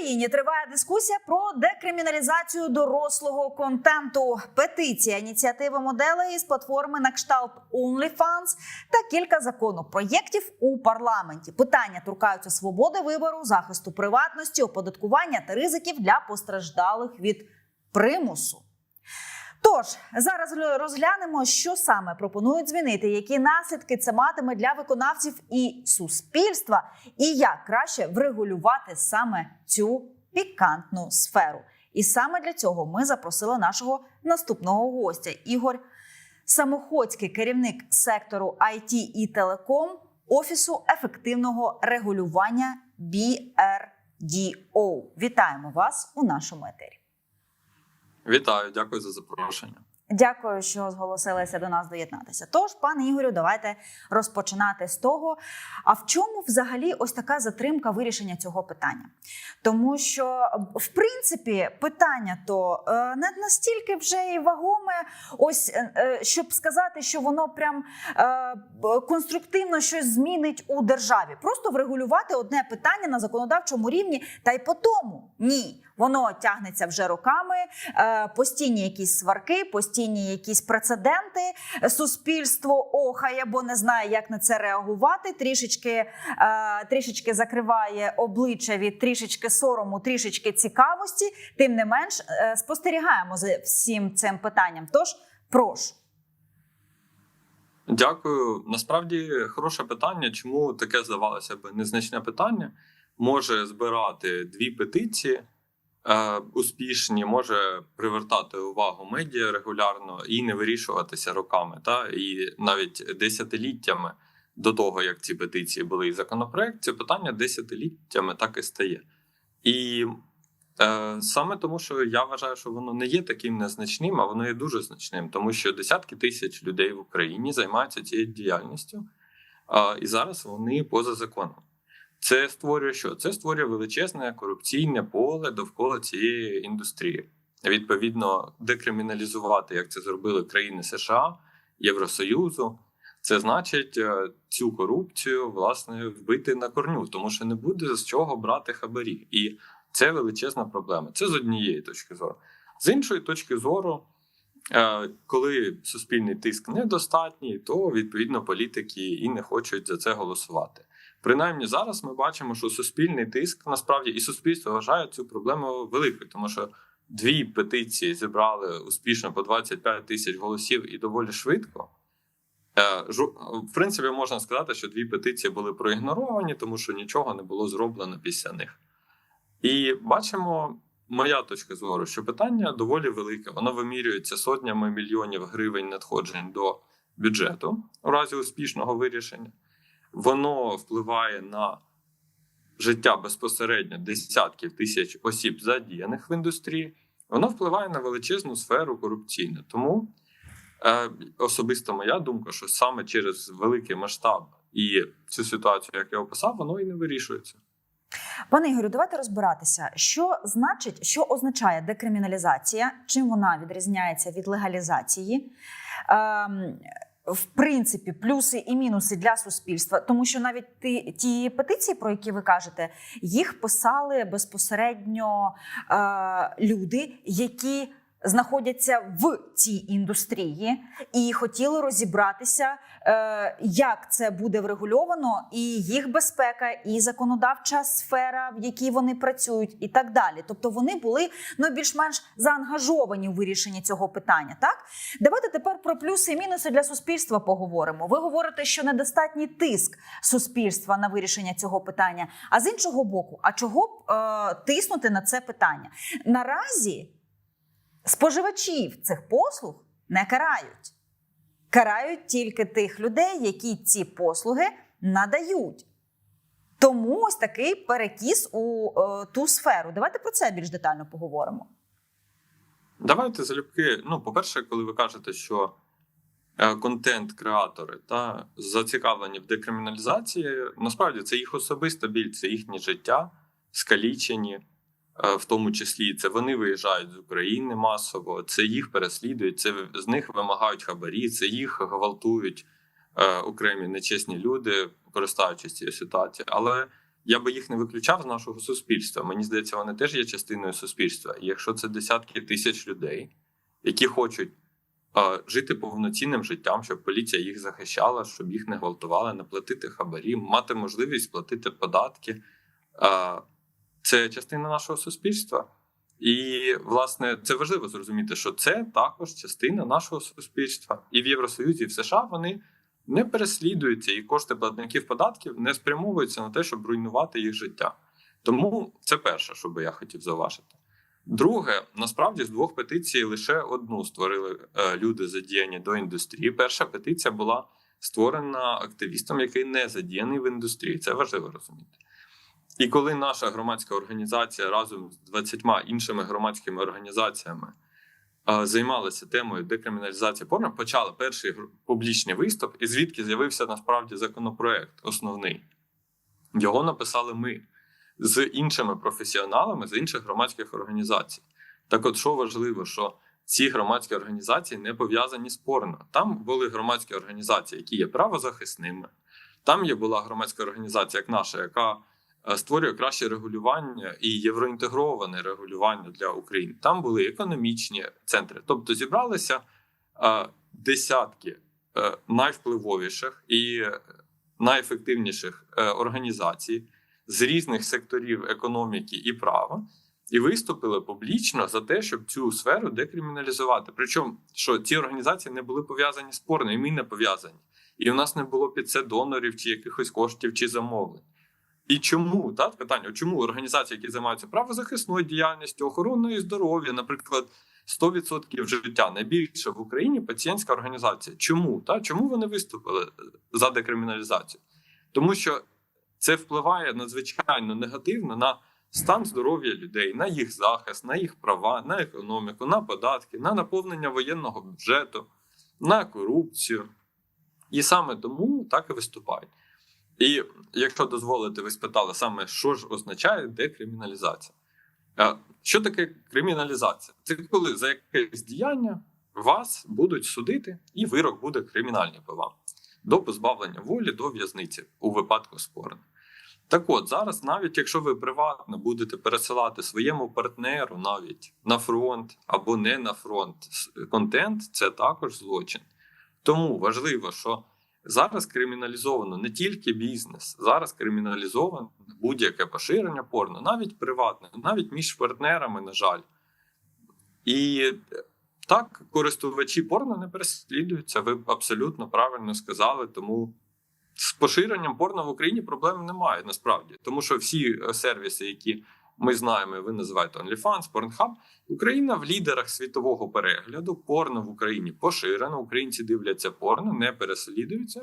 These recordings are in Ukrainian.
Україні триває дискусія про декриміналізацію дорослого контенту. Петиція ініціативи моделей із платформи на кшталт OnlyFans та кілька законопроєктів у парламенті. Питання торкаються свободи вибору, захисту приватності, оподаткування та ризиків для постраждалих від примусу. Тож зараз розглянемо, що саме пропонують змінити, які наслідки це матиме для виконавців і суспільства, і як краще врегулювати саме цю пікантну сферу. І саме для цього ми запросили нашого наступного гостя Ігор Самоходський, керівник сектору IT і телеком Офісу ефективного регулювання BRDO. Вітаємо вас у нашому етері. Вітаю, дякую за запрошення. Дякую, що зголосилися до нас доєднатися. Тож, пане Ігорю, давайте розпочинати з того. А в чому взагалі ось така затримка вирішення цього питання? Тому що, в принципі, питання то е, не настільки вже і вагоме, ось е, е, щоб сказати, що воно прям конструктивно щось змінить у державі. Просто врегулювати одне питання на законодавчому рівні, та й по тому ні. Воно тягнеться вже роками, е, постійні якісь сварки, постійні якісь прецеденти. Суспільство охає, бо не знає, як на це реагувати. Трішечки, е, трішечки закриває обличчя від трішечки сорому, трішечки цікавості. Тим не менш, е, спостерігаємо за всім цим питанням. Тож прошу. Дякую. Насправді хороше питання. Чому таке здавалося б незначне питання може збирати дві петиції успішні, може привертати увагу медіа регулярно і не вирішуватися роками, та і навіть десятиліттями до того, як ці петиції були і законопроект, це питання десятиліттями так і стає. І Е, Саме тому, що я вважаю, що воно не є таким незначним, а воно є дуже значним, тому що десятки тисяч людей в Україні займаються цією діяльністю, а, і зараз вони поза законом. Це створює що? Це створює величезне корупційне поле довкола цієї індустрії. Відповідно, декриміналізувати, як це зробили країни США, Євросоюзу. Це значить е, цю корупцію власне вбити на корню, тому що не буде з чого брати хабарі. І це величезна проблема. Це з однієї точки зору. З іншої точки зору, е, коли суспільний тиск недостатній, то відповідно політики і не хочуть за це голосувати. Принаймні зараз ми бачимо, що суспільний тиск насправді і суспільство вважає цю проблему великою, тому що дві петиції зібрали успішно по 25 тисяч голосів і доволі швидко. Е, В принципі, можна сказати, що дві петиції були проігноровані, тому що нічого не було зроблено після них. І бачимо, моя точка зору, що питання доволі велике. Воно вимірюється сотнями мільйонів гривень надходжень до бюджету у разі успішного вирішення. Воно впливає на життя безпосередньо десятків тисяч осіб, задіяних в індустрії. Воно впливає на величезну сферу корупційну. Тому е, особисто моя думка, що саме через великий масштаб і цю ситуацію, як я описав, воно і не вирішується. Пане Ігорю, давайте розбиратися, що значить, що означає декриміналізація, чим вона відрізняється від легалізації. Ем, в принципі, плюси і мінуси для суспільства, тому що навіть ті, ті петиції, про які ви кажете, їх писали безпосередньо е, люди, які знаходяться в цій індустрії, і хотіли розібратися, е, як це буде врегульовано, і їх безпека, і законодавча сфера, в якій вони працюють, і так далі. Тобто вони були ну більш-менш заангажовані у вирішенні цього питання. Так давайте тепер про плюси і мінуси для суспільства поговоримо. Ви говорите, що недостатній тиск суспільства на вирішення цього питання. А з іншого боку, а чого б е, тиснути на це питання? Наразі споживачів цих послуг не карають. Карають тільки тих людей, які ці послуги надають. Тому ось такий перекіс у е, ту сферу. Давайте про це більш детально поговоримо. Давайте залюбки. Ну, по-перше, коли ви кажете, що е, контент-креатори та зацікавлені в декриміналізації, насправді це їх особиста біль, це їхнє життя, скалічені, в тому числі це вони виїжджають з України масово, це їх переслідують, це з них вимагають хабарі, це їх гвалтують е, окремі нечесні люди, користуючись цією ситуацією. Але я би їх не виключав з нашого суспільства. Мені здається, вони теж є частиною суспільства. І якщо це десятки тисяч людей, які хочуть е, жити повноцінним життям, щоб поліція їх захищала, щоб їх не гвалтували, не платити хабарі, мати можливість платити податки, е, це частина нашого суспільства. І, власне, це важливо зрозуміти, що це також частина нашого суспільства. І в Євросоюзі, і в США вони не переслідуються, і кошти платників податків не спрямовуються на те, щоб руйнувати їх життя. Тому це перше, що би я хотів зауважити. Друге, насправді з двох петицій лише одну створили е, люди, задіяні до індустрії. Перша петиція була створена активістом, який не задіяний в індустрії. Це важливо розуміти. І коли наша громадська організація разом з 20 іншими громадськими організаціями займалася темою декриміналізації порно, почали перший публічний виступ, і звідки з'явився насправді законопроект основний. Його написали ми з іншими професіоналами з інших громадських організацій. Так, от що важливо, що ці громадські організації не пов'язані з порно. Там були громадські організації, які є правозахисними. Там є була громадська організація, як наша, яка створює краще регулювання і євроінтегроване регулювання для України. Там були економічні центри. Тобто зібралися е, десятки е, найвпливовіших і е, найефективніших е, організацій з різних секторів економіки і права. І виступили публічно за те, щоб цю сферу декриміналізувати. Причому що ці організації не були пов'язані з порно, і ми не пов'язані. І у нас не було під це донорів, чи якихось коштів, чи замовлень. І чому так питання? Чому організації, які займаються правозахисною діяльністю, охороною здоров'я, наприклад, 100% життя найбільше в Україні пацієнтська організація. Чому так? Чому вони виступили за декриміналізацію? Тому що це впливає надзвичайно негативно на стан здоров'я людей, на їх захист, на їх права, на економіку, на податки, на наповнення воєнного бюджету, на корупцію. І саме тому так і виступають. І якщо дозволите, ви спитали саме, що ж означає декриміналізація. Е, Що таке криміналізація? Це коли за якесь діяння вас будуть судити, і вирок буде кримінальний по вам до позбавлення волі, до в'язниці у випадку спору. Так от зараз, навіть якщо ви приватно будете пересилати своєму партнеру навіть на фронт або не на фронт контент, це також злочин. Тому важливо, що зараз криміналізовано не тільки бізнес, зараз криміналізовано будь-яке поширення порно, навіть приватне, навіть між партнерами, на жаль. І так, користувачі порно не переслідуються. Ви абсолютно правильно сказали. Тому з поширенням порно в Україні проблем немає насправді, тому що всі е, сервіси, які ми знаємо, ви називаєте OnlyFans, Pornhub, Україна в лідерах світового перегляду. Порно в Україні поширено. Українці дивляться порно, не переслідуються.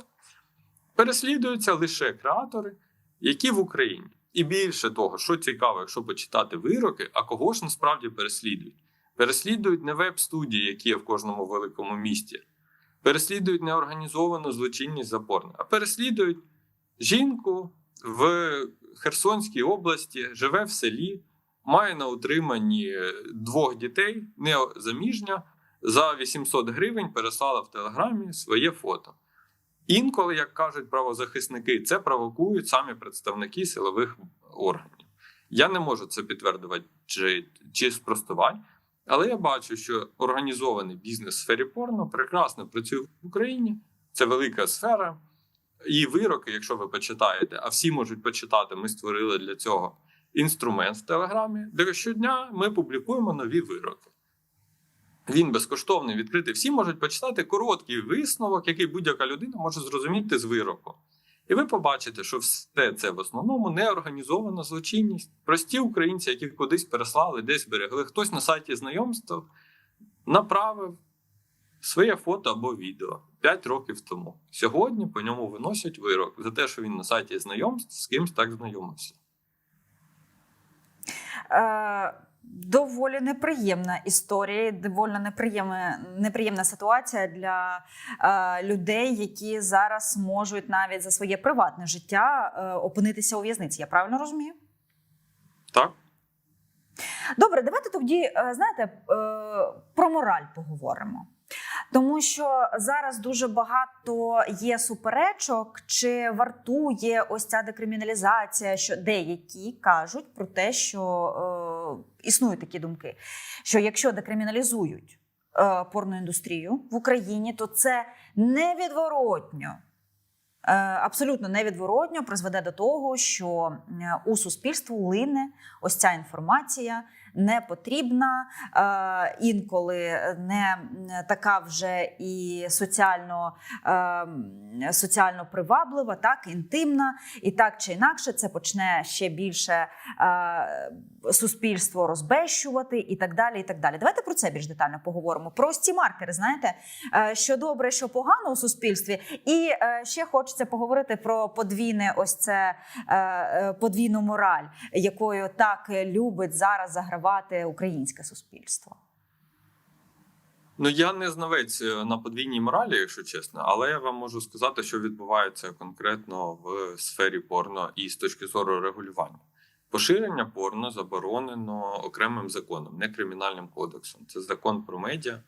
Переслідуються лише креатори, які в Україні. І більше того, що цікаво, якщо почитати вироки, а кого ж насправді переслідують? Переслідують не веб-студії, які є в кожному великому місті, переслідують не організовану злочинність за порно, а переслідують жінку в Херсонській області, живе в селі, має на утриманні двох дітей, не заміжня, за 800 гривень переслала в Телеграмі своє фото. Інколи, як кажуть правозахисники, це провокують самі представники силових органів. Я не можу це підтвердити чи, чи спростувати, але я бачу, що організований бізнес в сфері порно прекрасно працює в Україні. Це велика сфера. І вироки, якщо ви почитаєте, а всі можуть почитати, ми створили для цього інструмент в Телеграмі, де щодня ми публікуємо нові вироки. Він безкоштовний, відкритий. Всі можуть почитати короткий висновок, який будь-яка людина може зрозуміти з вироку. І ви побачите, що все це в основному неорганізована злочинність. Прості українці, які кудись переслали, десь зберегли. Хтось на сайті знайомств направив своє фото або відео 5 років тому. Сьогодні по ньому виносять вирок за те, що він на сайті знайомств з кимсь так знайомився. Е, доволі неприємна історія, доволі неприємна, неприємна ситуація для е, людей, які зараз можуть навіть за своє приватне життя е, опинитися у в'язниці. Я правильно розумію? Так? Добре, давайте тоді, е, знаєте, е, про мораль поговоримо. Тому що зараз дуже багато є суперечок, чи вартує ось ця декриміналізація, що деякі кажуть про те, що е, існують такі думки, що якщо декриміналізують е, порноіндустрію в Україні, то це невідворотньо. е, Абсолютно невідворотньо призведе до того, що е, у суспільству лине ось ця інформація не потрібна, е, інколи не така вже і соціально, е, соціально приваблива, так інтимна, і так чи інакше це почне ще більше е, суспільство розбещувати і так далі. І так далі. Давайте про це більш детально поговоримо. Про ці маркери, знаєте, е, що добре, що погано у суспільстві, і е, ще хочеться поговорити про подвійне ось це е, е, подвійну мораль, якою так любить зараз загравати українське суспільство. Ну я не знавець е, на подвійній моралі, якщо чесно, але я вам можу сказати, що відбувається конкретно в сфері порно і з точки зору регулювання. Поширення порно заборонено окремим законом, не кримінальним кодексом. Це закон про медіа,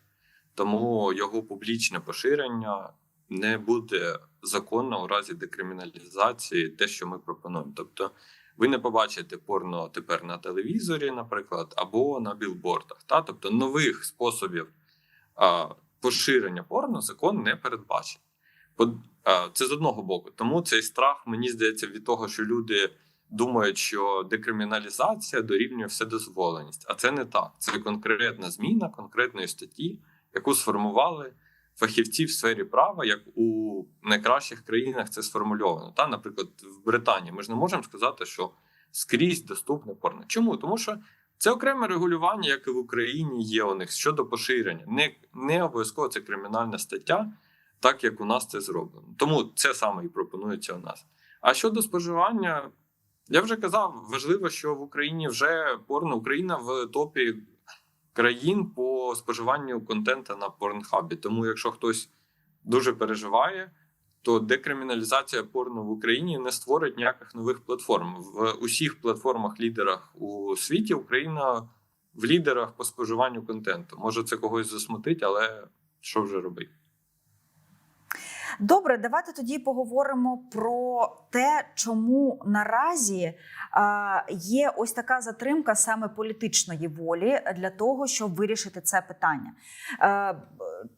тому його публічне поширення не буде законно у разі декриміналізації, те, що ми пропонуємо. Тобто, ви не побачите порно тепер на телевізорі, наприклад, або на білбордах. Та? Тобто нових способів а, поширення порно закон не передбачить. Це з одного боку. Тому цей страх, мені здається, від того, що люди думають, що декриміналізація дорівнює вседозволеність. А це не так. Це конкретна зміна конкретної статті, яку сформували фахівці в сфері права, як у найкращих країнах це сформульовано. Та, наприклад, в Британії ми ж не можемо сказати, що скрізь доступне порно. Чому? Тому що це окреме регулювання, як і в Україні є у них щодо поширення. Не, не обов'язково це кримінальна стаття, так як у нас це зроблено. Тому це саме і пропонується у нас. А щодо споживання, я вже казав, важливо, що в Україні вже порно Україна в топі країн по споживанню контенту на порнхабі. Тому, якщо хтось дуже переживає, то декриміналізація порно в Україні не створить ніяких нових платформ. В усіх платформах-лідерах у світі Україна в лідерах по споживанню контенту. Може, це когось засмутить, але що вже робити? Добре, давайте тоді поговоримо про те, чому наразі є ось така затримка саме політичної волі для того, щоб вирішити це питання.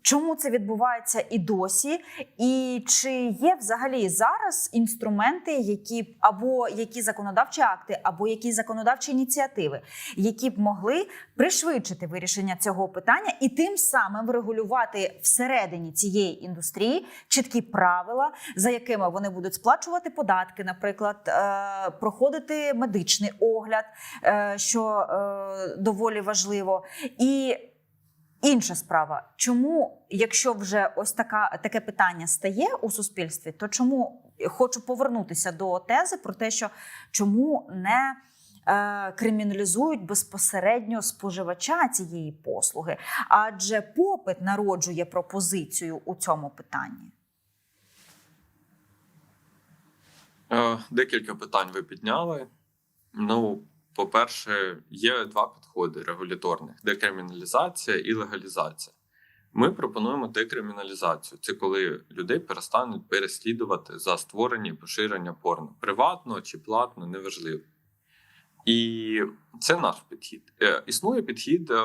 Чому це відбувається і досі? І чи є взагалі зараз інструменти, які або які законодавчі акти, або які законодавчі ініціативи, які б могли пришвидшити вирішення цього питання і тим самим врегулювати всередині цієї індустрії чіткі правила, за якими вони будуть сплачувати податки, наприклад, е, проходити медичний огляд, е, що е, доволі важливо. І інша справа, чому, якщо вже ось така таке питання стає у суспільстві, то чому хочу повернутися до тези про те, що чому не криміналізують безпосередньо споживача цієї послуги, адже попит народжує пропозицію у цьому питанні. Е, Декілька питань ви підняли. Ну, по-перше, є два підходи регуляторних: декриміналізація і легалізація. Ми пропонуємо декриміналізацію. Це коли людей перестануть переслідувати за створення і поширення порно. Приватно чи платно, неважливо. І це наш підхід. Е, Існує підхід е,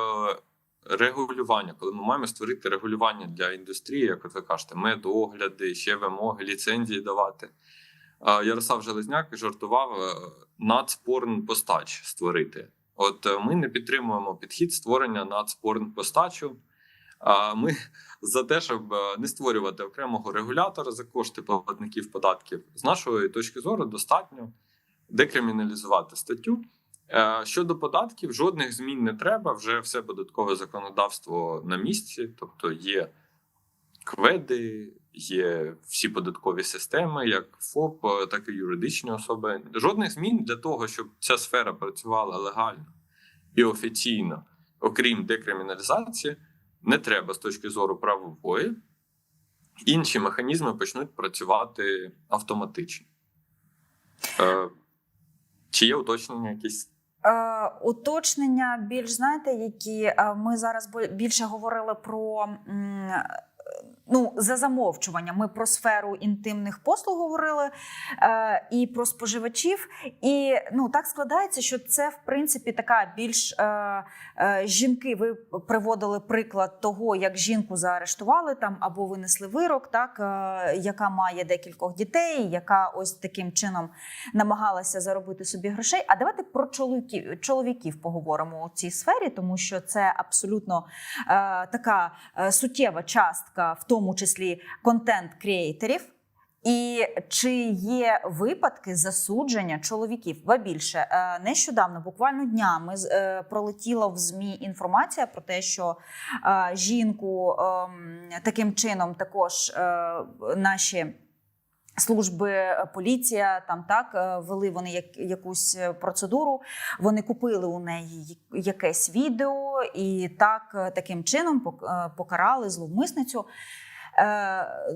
регулювання, коли ми маємо створити регулювання для індустрії, як ви кажете, медогляди, ще вимоги, ліцензії давати. Ярослав Железняк жартував е, нацпорн постач створити. От е, ми не підтримуємо підхід створення нацпорн постачу. А ми за те, щоб е, не створювати окремого регулятора за кошти платників податків. З нашої точки зору, достатньо декриміналізувати статтю. Щодо податків, жодних змін не треба. Вже все податкове законодавство на місці, тобто є кведи, є всі податкові системи, як ФОП, е, так і юридичні особи. Жодних змін для того, щоб ця сфера працювала легально і офіційно, окрім декриміналізації, не треба з точки зору правової. Інші механізми почнуть працювати автоматично. Е, чи є уточнення якісь? Е, уточнення більш знаєте, які е, ми зараз більше говорили про uh, ну, за замовчуванням. Ми про сферу інтимних послуг говорили е, і про споживачів. І ну, так складається, що це в принципі така більш е, е, жінки. Ви приводили приклад того, як жінку заарештували там або винесли вирок, так е, яка має декількох дітей, яка ось таким чином намагалася заробити собі грошей. А давайте про чоловіків чоловіків поговоримо у цій сфері, тому що це абсолютно е, така е, суттєва частка, в тому числі контент-креаторів. І чи є випадки засудження чоловіків? Ба більше е, нещодавно, буквально днями, е, пролетіла в змі інформація про те, що е, жінку ем, таким чином також наші. Служби поліція там так вели вони як, якусь процедуру. Вони купили у неї якесь відео, і так таким чином покарали зловмисницю,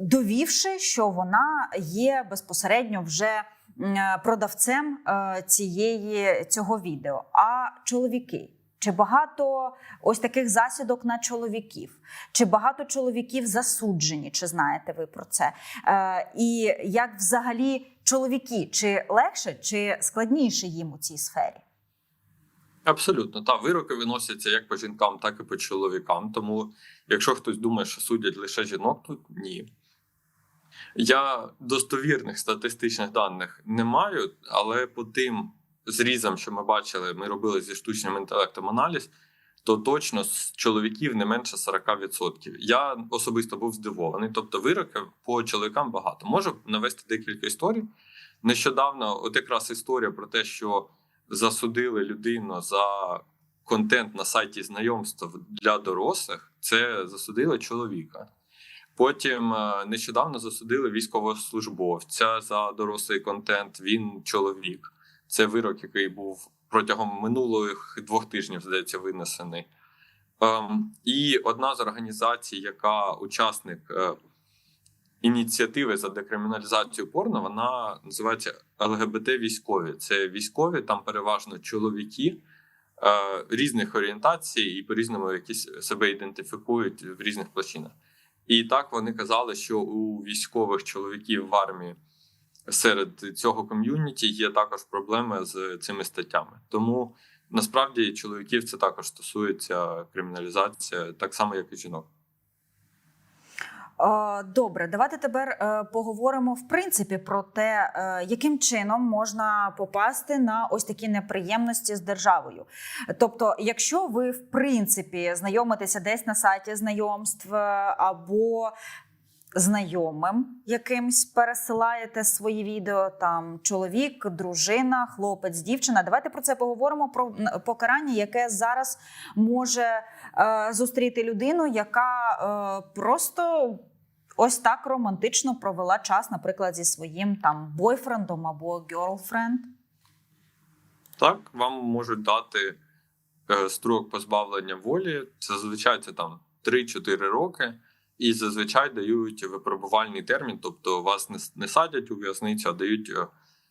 довівши, що вона є безпосередньо вже е, продавцем е, цієї цього відео. А чоловіки. Чи багато ось таких засідок на чоловіків? Чи багато чоловіків засуджені? Чи знаєте ви про це? Е, і як взагалі чоловіки, чи легше, чи складніше їм у цій сфері? Абсолютно, та вироки виносяться як по жінкам, так і по чоловікам. Тому, якщо хтось думає, що судять лише жінок, то ні. Я достовірних статистичних даних не маю, але по тим зрізам, що ми бачили, ми робили зі штучним інтелектом аналіз, то точно з чоловіків не менше 40%. Я особисто був здивований. Тобто, вироки по чоловікам багато. Можу навести декілька історій. Нещодавно, от якраз історія про те, що засудили людину за контент на сайті знайомств для дорослих, це засудили чоловіка. Потім е, нещодавно засудили військовослужбовця за дорослий контент. Він чоловік. Це вирок, який був протягом минулих двох тижнів, здається, винесений. Ем, і одна з організацій, яка учасник е, ініціативи за декриміналізацію порно, вона називається ЛГБТ військові. Це військові, там переважно чоловіки е, різних орієнтацій і по-різному якісь себе ідентифікують в різних площинах. І так вони казали, що у військових чоловіків в армії серед цього ком'юніті є також проблеми з цими статтями. Тому насправді чоловіків це також стосується криміналізація, так само як і жінок. Добре, давайте тепер е, поговоримо в принципі про те, е, яким чином можна попасти на ось такі неприємності з державою. Тобто, якщо ви в принципі знайомитеся десь на сайті знайомств е, або знайомим якимсь пересилаєте свої відео, там чоловік, дружина, хлопець, дівчина. Давайте про це поговоримо про покарання, яке зараз може зустріти людину, яка е, просто ось так романтично провела час, наприклад, зі своїм там бойфрендом або гьорлфренд. Так, вам можуть дати е, строк позбавлення волі. Зазвичай це там 3-4 роки, і зазвичай дають випробувальний термін, тобто вас не, не садять у в'язницю, а дають е,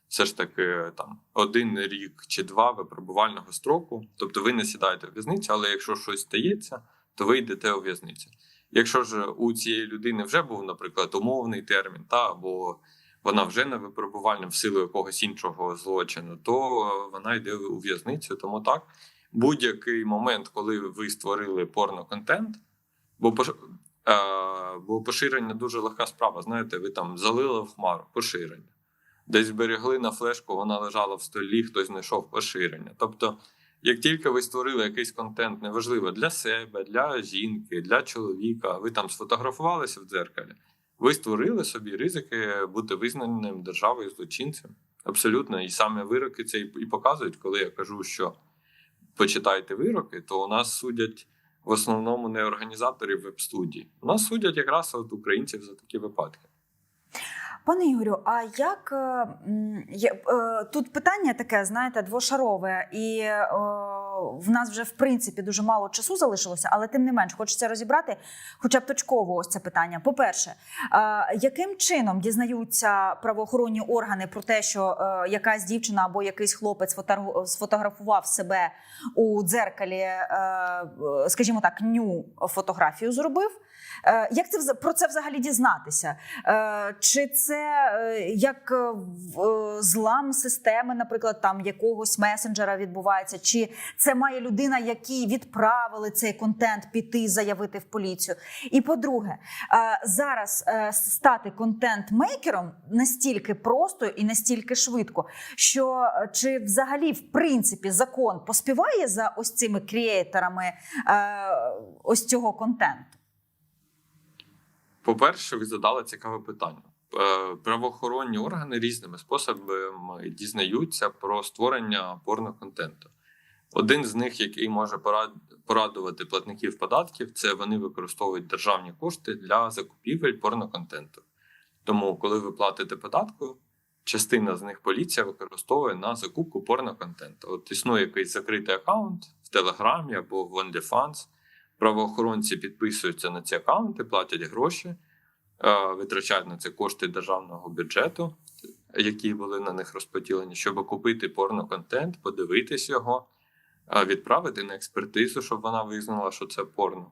все ж таки там один рік чи два випробувального строку. Тобто ви не сідаєте в в'язницю, але якщо щось стається, то ви йдете у в'язницю. Якщо ж у цієї людини вже був, наприклад, умовний термін, та або вона вже на випробувальному в силу якогось іншого злочину, то е, вона йде у в'язницю. Тому так, будь-який момент, коли ви створили порноконтент, бо пош... е, бо поширення дуже легка справа. Знаєте, ви там залили в хмару поширення. Десь зберегли на флешку, вона лежала в столі, хтось знайшов поширення. Тобто, як тільки ви створили якийсь контент, неважливо для себе, для жінки, для чоловіка, ви там сфотографувалися в дзеркалі, ви створили собі ризики бути визнаним державою злочинцем. Абсолютно, і саме вироки це і показують, коли я кажу, що почитайте вироки, то у нас судять в основному не організаторів веб-студій. У нас судять якраз от українців за такі випадки. Пане Ігорю, а як е, е, тут питання таке, знаєте, двошарове, і е, в нас вже в принципі дуже мало часу залишилося, але тим не менш хочеться розібрати, хоча б точково ось це питання. По-перше, е, яким чином дізнаються правоохоронні органи про те, що якась дівчина або якийсь хлопець сфотографував себе у дзеркалі, скажімо так, ню фотографію зробив? Як це про це взагалі дізнатися? Чи це е, як е, е, злам системи, наприклад, там якогось месенджера відбувається? Чи це має людина, якій відправили цей контент піти заявити в поліцію? І по-друге, зараз стати контент-мейкером настільки просто і настільки швидко, що чи взагалі в принципі закон поспіває за ось цими крієторами ось цього контенту? По-перше, ви задали цікаве питання. Е, Правоохоронні органи різними способами дізнаються про створення порноконтенту. Один з них, який може порадувати платників податків, це вони використовують державні кошти для закупівель порноконтенту. Тому, коли ви платите податку, частина з них поліція використовує на закупку порноконтенту. От існує якийсь закритий аккаунт в Телеграмі або в OnlyFans. Правоохоронці підписуються на ці аккаунти, платять гроші, витрачають на це кошти державного бюджету, які були на них розподілені, щоб купити порноконтент, подивитись його, е, відправити на експертизу, щоб вона визнала, що це порно.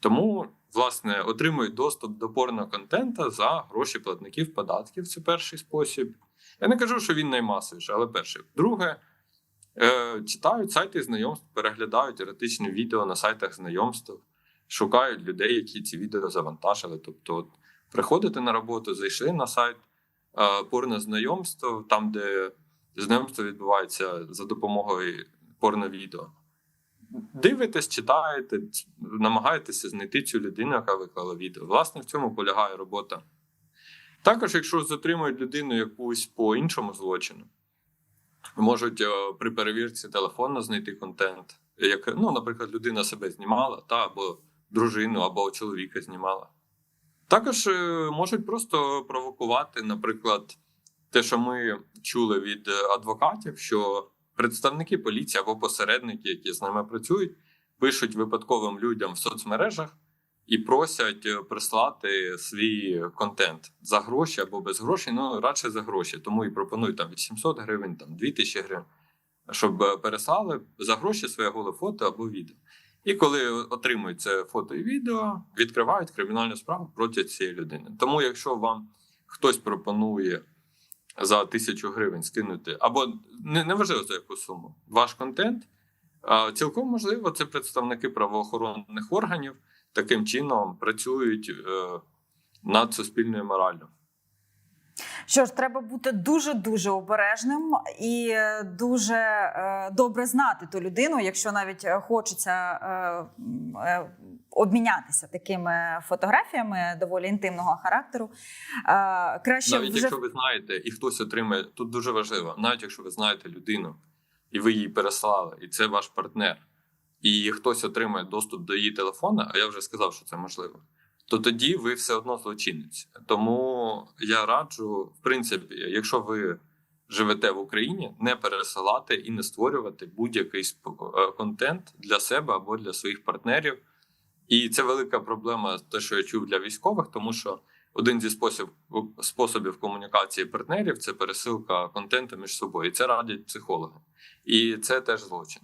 Тому, власне, отримують доступ до порноконтента за гроші платників податків. Це перший спосіб. Я не кажу, що він наймасовіший, але перший. Друге, е, читають сайти знайомств, переглядають еротичні відео на сайтах знайомств, шукають людей, які ці відео завантажили. Тобто, приходите на роботу, зайшли на сайт е, порнознайомств, там, де знайомство відбувається за допомогою порновідео. Дивитесь, читаєте, намагаєтеся знайти цю людину, яка виклала відео. Власне, в цьому полягає робота. Також, якщо затримують людину якусь по іншому злочину, можуть е, при перевірці телефону знайти контент. Як, ну, наприклад, людина себе знімала, та, або дружину, або чоловіка знімала. Також е, можуть просто провокувати, наприклад, те, що ми чули від е, адвокатів, що представники поліції або посередники, які з ними працюють, пишуть випадковим людям в соцмережах і просять е, прислати свій контент за гроші або без грошей, ну радше за гроші. Тому і пропонують там 800 гривень, там 2000 гривень, щоб переслали за гроші своє голе фото або відео. І коли отримують це фото і відео, відкривають кримінальну справу проти цієї людини. Тому, якщо вам хтось пропонує за тисячу гривень скинути, або не, не важливо за яку суму, ваш контент, цілком можливо, це представники правоохоронних органів таким чином працюють е, над суспільною мораллю. Що ж, треба бути дуже дуже обережним і е, дуже е, добре знати ту людину, якщо навіть е, хочеться е, е, обмінятися такими фотографіями доволі інтимного характеру. Е, краще Навіть вже якщо ви знаєте, і хтось отримає, тут дуже важливо, навіть якщо ви знаєте людину, і ви її переслали, і це ваш партнер, і хтось отримає доступ до її телефона, а я вже сказав, що це можливо, то тоді ви все одно злочинець. Тому я раджу, в принципі, якщо ви живете в Україні, не пересилати і не створювати будь-який е, контент для себе або для своїх партнерів. І це велика проблема, те, що я чув для військових, тому що один зі спосіб, способів комунікації партнерів це пересилка контенту між собою. І це радять психологи. І це теж злочин.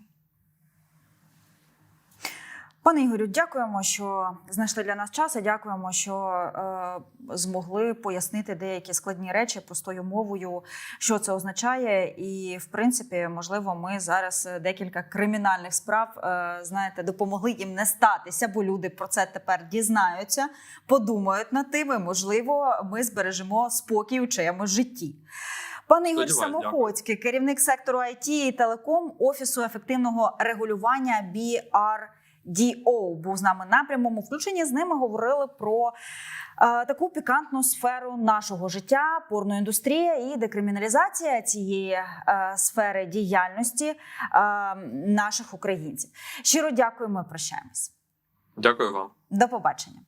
Пане Ігорю, дякуємо, що знайшли для нас час. і Дякуємо, що е, змогли пояснити деякі складні речі простою мовою, що це означає. І, в принципі, можливо, ми зараз е, декілька кримінальних справ е, знаєте, допомогли їм не статися, бо люди про це тепер дізнаються, подумають над тим. і, Можливо, ми збережемо спокій у чиємусь житті. Пане Ігор Самоходський, керівник сектору IT і телеком Офісу ефективного регулювання BR DO був з нами на прямому включенні. З ними говорили про е, таку пікантну сферу нашого життя, порноіндустрія і декриміналізація цієї е, сфери діяльності е, наших українців. Щиро дякуємо. ми Прощаємось. Дякую вам. До побачення.